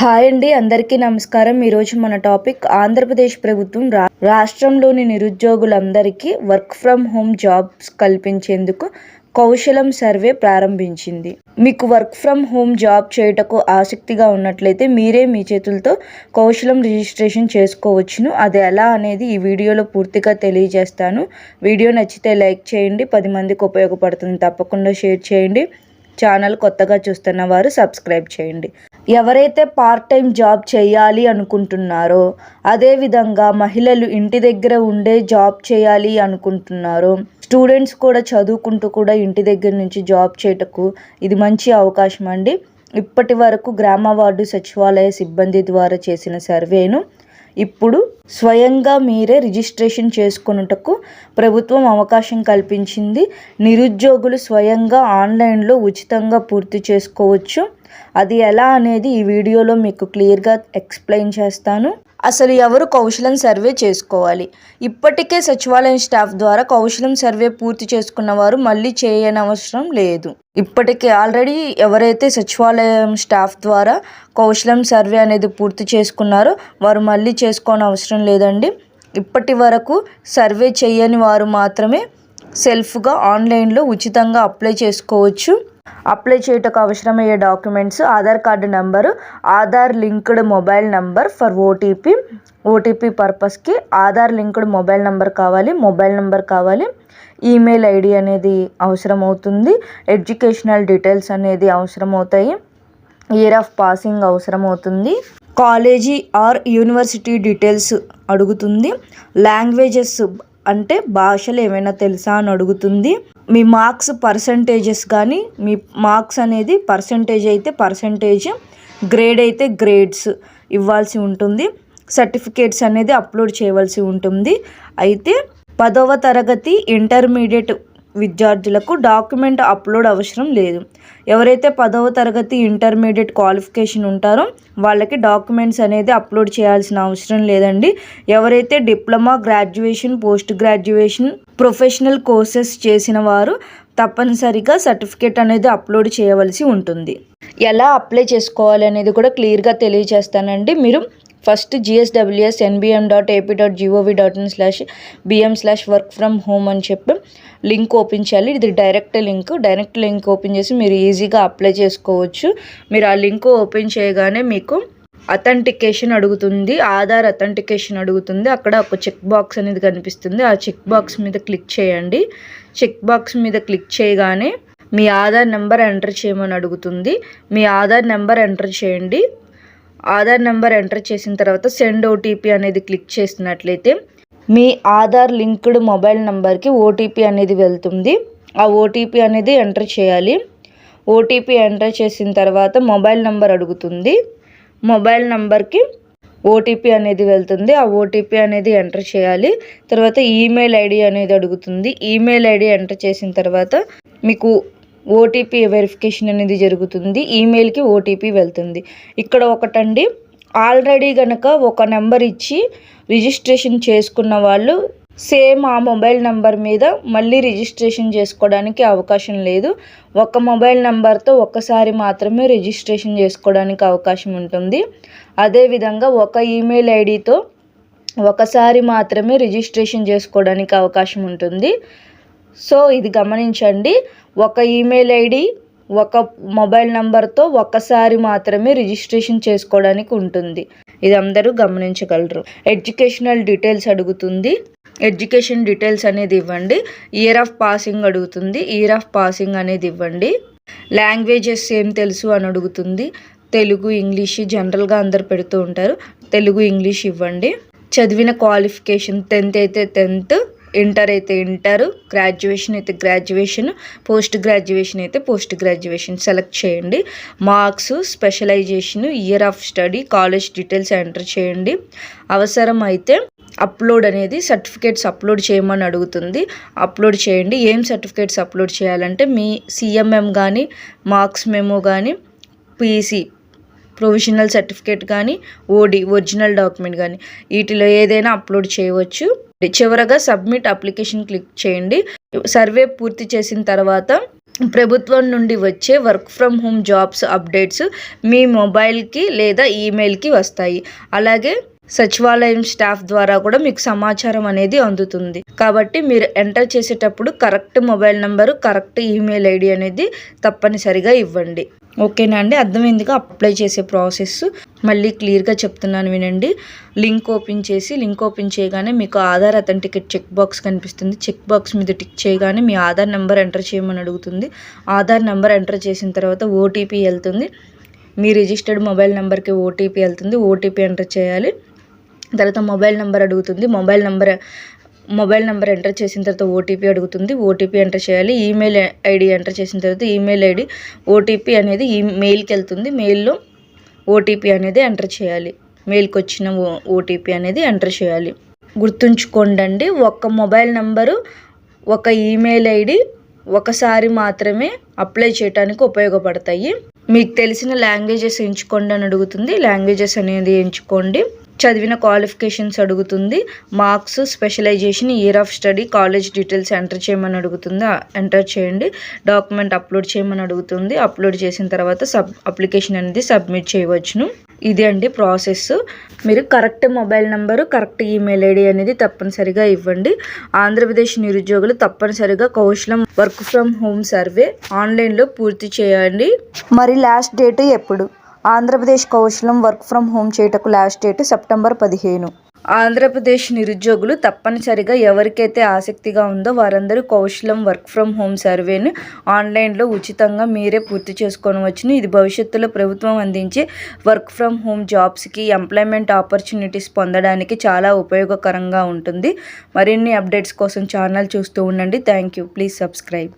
Hi అండి అందరికీ నమస్కారం. ఈరోజు మన టాపిక్ ఆంధ్రప్రదేశ్ ప్రభుత్వం రా రాష్ట్రంలోని నిరుద్యోగులందరికీ వర్క్ ఫ్రమ్ హోమ్ జాబ్స్ కల్పించేందుకు కౌశలం సర్వే ప్రారంభించింది. మీకు వర్క్ ఫ్రమ్ హోమ్ జాబ్ చేయటకు ఆసక్తిగా ఉన్నట్లయితే మీరే మీ చేతులతో కౌశలం రిజిస్ట్రేషన్ చేసుకోవచ్చును. అది ఎలా అనేది ఈ వీడియోలో పూర్తిగా తెలియజేస్తాను. వీడియో నచ్చితే లైక్ చేయండి పది మందికి ఉపయోగపడుతుంది తప్పకుండా షేర్ చేయండి. ఛానల్ కొత్తగా చూస్తున్న వారు సబ్స్క్రైబ్ చేయండి. ఎవరైతే పార్ట్ టైం జాబ్ చేయాలి అనుకుంటున్నారో అదేవిధంగా మహిళలు ఇంటి దగ్గర ఉండే జాబ్ చేయాలి అనుకుంటున్నారో స్టూడెంట్స్ కూడా చదువుకుంటూ కూడా ఇంటి దగ్గర నుంచి జాబ్ చేయటకు ఇది మంచి అవకాశం అండి ఇప్పటి వరకు గ్రామ వార్డు సచివాలయ సిబ్బంది ద్వారా చేసిన సర్వేను ఇప్పుడు స్వయంగా మీరే రిజిస్ట్రేషన్ చేసుకున్నటకు ప్రభుత్వం అవకాశం కల్పించింది. నిరుద్యోగులు స్వయంగా ఆన్లైన్లో ఉచితంగా పూర్తి చేసుకోవచ్చు. అది ఎలా అనేది ఈ వీడియోలో మీకు క్లియర్గా ఎక్స్ప్లెయిన్ చేస్తాను. అసలు ఎవరు కౌశలం సర్వే చేసుకోవాలి? ఇప్పటికే సచివాలయం స్టాఫ్ ద్వారా కౌశలం సర్వే పూర్తి చేసుకున్న వారు మళ్ళీ చేయనవసరం లేదు. ఇప్పటికే ఆల్రెడీ ఎవరైతే సచివాలయం స్టాఫ్ ద్వారా కౌశలం సర్వే అనేది పూర్తి చేసుకున్నారో వారు మళ్ళీ చేసుకోని అవసరం లేదండి. ఇప్పటి వరకు సర్వే చేయని వారు మాత్రమే సెల్ఫ్గా ఆన్లైన్లో ఉచితంగా అప్లై చేసుకోవచ్చు. అప్లై చేయటకు అవసరమయ్యే documents Aadhaar card number Aadhaar linked mobile number for OTP OTP పర్పస్కి ఆధార్ లింక్డ్ మొబైల్ నెంబర్ కావాలి మొబైల్ నెంబర్ కావాలి. ఈమెయిల్ ఐడి అనేది అవసరం అవుతుంది ఎడ్యుకేషనల్ డీటెయిల్స్ అనేది అవసరం అవుతాయి ఇయర్ ఆఫ్ పాసింగ్ అవసరం అవుతుంది కాలేజీ ఆర్ యూనివర్సిటీ డీటెయిల్స్ అడుగుతుంది లాంగ్వేజెస్ అంటే భాషలు ఏమైనా తెలుసా అని అడుగుతుంది. మీ మార్క్స్ పర్సంటేజెస్ కానీ మీ మార్క్స్ అనేది పర్సంటేజ్ అయితే పర్సంటేజ్ గ్రేడ్ అయితే గ్రేడ్స్ ఇవ్వాల్సి ఉంటుంది. సర్టిఫికేట్స్ అనేది అప్లోడ్ చేయవలసి ఉంటుంది. అయితే పదవ తరగతి ఇంటర్మీడియట్ విద్యార్థులకు డాక్యుమెంట్ అప్లోడ్ అవసరం లేదు. ఎవరైతే పదవ తరగతి ఇంటర్మీడియట్ క్వాలిఫికేషన్ ఉంటారో వాళ్ళకి డాక్యుమెంట్స్ అనేది అప్లోడ్ చేయాల్సిన అవసరం లేదండి. ఎవరైతే diploma graduation post graduation professional courses చేసిన వారు తప్పనిసరిగా సర్టిఫికేట్ అనేది అప్లోడ్ చేయవలసి ఉంటుంది. ఎలా అప్లై చేసుకోవాలి అనేది కూడా క్లియర్గా తెలియజేస్తానండి మీరు first GSWS NBM dot AP dot GOV dot in slash BM slash work from home అని చెప్పి లింక్ ఓపెన్ చేయాలి. ఇది direct link. Direct link open చేసి మీరు ఈజీగా అప్లై చేసుకోవచ్చు. మీరు ఆ లింక్ ఓపెన్ చేయగానే మీకు అథెంటికేషన్ అడుగుతుంది. ఆధార్ అథెంటికేషన్ అడుగుతుంది. అక్కడ ఒక చెక్ బాక్స్ అనేది కనిపిస్తుంది. ఆ చెక్ బాక్స్ మీద క్లిక్ చేయండి. చెక్ బాక్స్ మీద క్లిక్ చేయగానే మీ ఆధార్ నెంబర్ ఎంటర్ చేయమని అడుగుతుంది. మీ ఆధార్ నెంబర్ ఎంటర్ చేయండి. ఆధార్ నెంబర్ ఎంటర్ చేసిన తర్వాత సెండ్ ఓటీపీ అనేది క్లిక్ చేసినట్లయితే మీ ఆధార్ లింక్డ్ మొబైల్ నెంబర్కి ఓటీపీ అనేది వెళ్తుంది. ఆ ఓటీపీ అనేది ఎంటర్ చేయాలి. ఓటీపీ ఎంటర్ చేసిన తర్వాత మొబైల్ నెంబర్ అడుగుతుంది. మొబైల్ నెంబర్కి ఓటీపీ అనేది వెళ్తుంది. ఆ ఓటీపీ అనేది ఎంటర్ చేయాలి. తర్వాత ఈమెయిల్ ఐడి అనేది అడుగుతుంది. ఈమెయిల్ ఐడి ఎంటర్ చేసిన తర్వాత మీకు ఓటీపీ వెరిఫికేషన్ అనేది జరుగుతుంది. ఈమెయిల్కి ఓటీపీ వెళ్తుంది. ఇక్కడ ఒకటండి. ఆల్రెడీ గనక ఒక నెంబర్ ఇచ్చి రిజిస్ట్రేషన్ చేసుకున్న వాళ్ళు సేమ్ ఆ మొబైల్ నెంబర్ మీద మళ్ళీ రిజిస్ట్రేషన్ చేసుకోవడానికి అవకాశం లేదు. ఒక మొబైల్ నెంబర్తో ఒక్కసారి మాత్రమే రిజిస్ట్రేషన్ చేసుకోవడానికి అవకాశం ఉంటుంది. అదేవిధంగా ఒక ఈమెయిల్ ఐడితో ఒకసారి మాత్రమే రిజిస్ట్రేషన్ చేసుకోవడానికి అవకాశం ఉంటుంది. సో ఇది గమనించండి. ఒక ఈమెయిల్ ఐడి ఒక మొబైల్ నెంబర్తో ఒక్కసారి మాత్రమే రిజిస్ట్రేషన్ చేసుకోవడానికి ఉంటుంది. ఇది అందరూ గమనించగలరు. ఎడ్యుకేషనల్ డీటెయిల్స్ అడుగుతుంది. ఎడ్యుకేషన్ డీటెయిల్స్ అనేది ఇవ్వండి. ఇయర్ ఆఫ్ పాసింగ్ అడుగుతుంది. ఇయర్ ఆఫ్ పాసింగ్ అనేది ఇవ్వండి. లాంగ్వేజెస్ ఏం తెలుసు అని అడుగుతుంది. తెలుగు ఇంగ్లీష్ జనరల్గా అందరు పెడుతూ ఉంటారు. తెలుగు ఇంగ్లీష్ ఇవ్వండి. చదివిన క్వాలిఫికేషన్ టెన్త్ అయితే టెన్త్ ఇంటర్ అయితే ఇంటర్ గ్రాడ్యుయేషన్ అయితే గ్రాడ్యుయేషన్ పోస్ట్ గ్రాడ్యుయేషన్ అయితే పోస్ట్ గ్రాడ్యుయేషన్ సెలెక్ట్ చేయండి. Marks specialisation year of study college details enter చేయండి. అవసరం అయితే అప్లోడ్ అనేది సర్టిఫికేట్స్ అప్లోడ్ చేయమని అడుగుతుంది. అప్లోడ్ చేయండి. ఏం సర్టిఫికేట్స్ అప్లోడ్ చేయాలంటే మీ సిఎంఎం కానీ మార్క్స్ మెమో కానీ పీసీ ప్రొవిజనల్ సర్టిఫికేట్ కానీ ఓడి ఒరిజినల్ డాక్యుమెంట్ కానీ వీటిలో ఏదైనా అప్లోడ్ చేయవచ్చు. చివరగా సబ్మిట్ అప్లికేషన్ క్లిక్ చేయండి. సర్వే పూర్తి చేసిన తర్వాత ప్రభుత్వం నుండి వచ్చే work from home jobs updates మీ మొబైల్కి లేదా ఈమెయిల్కి వస్తాయి. అలాగే సచివాలయం స్టాఫ్ ద్వారా కూడా మీకు సమాచారం అనేది అందుతుంది. కాబట్టి మీరు ఎంటర్ చేసేటప్పుడు correct mobile number correct email ID అనేది తప్పనిసరిగా ఇవ్వండి. ఓకేనా అండి? అర్థమైందిగా? అప్లై చేసే ప్రాసెస్ మళ్ళీ క్లియర్గా చెప్తున్నాను వినండి. లింక్ ఓపెన్ చేసి లింక్ ఓపెన్ చేయగానే మీకు ఆధార్ అథెంటికేట్ చెక్ బాక్స్ కనిపిస్తుంది. చెక్ బాక్స్ మీద టిక్ చేయగానే మీ ఆధార్ నెంబర్ ఎంటర్ చేయమని అడుగుతుంది. ఆధార్ నెంబర్ ఎంటర్ చేసిన తర్వాత ఓటీపీ వెళ్తుంది. మీ రిజిస్టర్డ్ మొబైల్ నెంబర్కి ఓటీపీ వెళ్తుంది. ఓటీపీ ఎంటర్ చేయాలి. తర్వాత మొబైల్ నెంబర్ అడుగుతుంది. Mobile number mobile number enter చేసిన తర్వాత ఓటీపీ అడుగుతుంది. ఓటీపీ ఎంటర్ చేయాలి. ఈమెయిల్ ఐడి ఎంటర్ చేసిన తర్వాత ఈమెయిల్ ఐడి ఓటీపీ అనేది ఈ మెయిల్కి వెళ్తుంది. మెయిల్లో ఓటీపీ అనేది ఎంటర్ చేయాలి. మెయిల్కి వచ్చిన ఓటీపీ అనేది ఎంటర్ చేయాలి. గుర్తుంచుకోండి ఒక్క మొబైల్ నెంబరు ఒక ఈమెయిల్ ఐడి ఒకసారి మాత్రమే అప్లై చేయడానికి ఉపయోగపడతాయి. మీకు తెలిసిన లాంగ్వేజెస్ ఎంచుకోండి అని అడుగుతుంది. లాంగ్వేజెస్ అనేది ఎంచుకోండి. చదివిన క్వాలిఫికేషన్స్ అడుగుతుంది. Marks specialisation year of study college details enter చేయమని అడుగుతుంది. ఎంటర్ చేయండి. డాక్యుమెంట్ అప్లోడ్ చేయమని అడుగుతుంది. అప్లోడ్ చేసిన తర్వాత సబ్ అప్లికేషన్ అనేది సబ్మిట్ చేయవచ్చును. ఇది అండి ప్రాసెస్ మీరు correct mobile number correct email ID అనేది తప్పనిసరిగా ఇవ్వండి. ఆంధ్రప్రదేశ్ నిరుద్యోగులు తప్పనిసరిగా Kaushalam work from home survey ఆన్లైన్లో పూర్తి చేయండి. మరి లాస్ట్ డేట్ ఎప్పుడు? Andhra Pradesh Kaushalam work from home చేయటకు లాస్ట్ డేట్ సెప్టెంబర్ పదిహేను. ఆంధ్రప్రదేశ్ నిరుద్యోగులు తప్పనిసరిగా ఎవరికైతే ఆసక్తిగా ఉందో వారందరూ కౌశలం వర్క్ ఫ్రమ్ హోమ్ సర్వేను ఆన్లైన్లో ఉచితంగా మీరే పూర్తి చేసుకోవచ్చును. ఇది భవిష్యత్తులో ప్రభుత్వం అందించే వర్క్ ఫ్రమ్ హోమ్ జాబ్స్కి ఎంప్లాయ్మెంట్ ఆపర్చునిటీస్ పొందడానికి చాలా ఉపయోగకరంగా ఉంటుంది. మరిన్ని అప్డేట్స్ కోసం ఛానల్ చూస్తూ ఉండండి. Thank you. Please subscribe.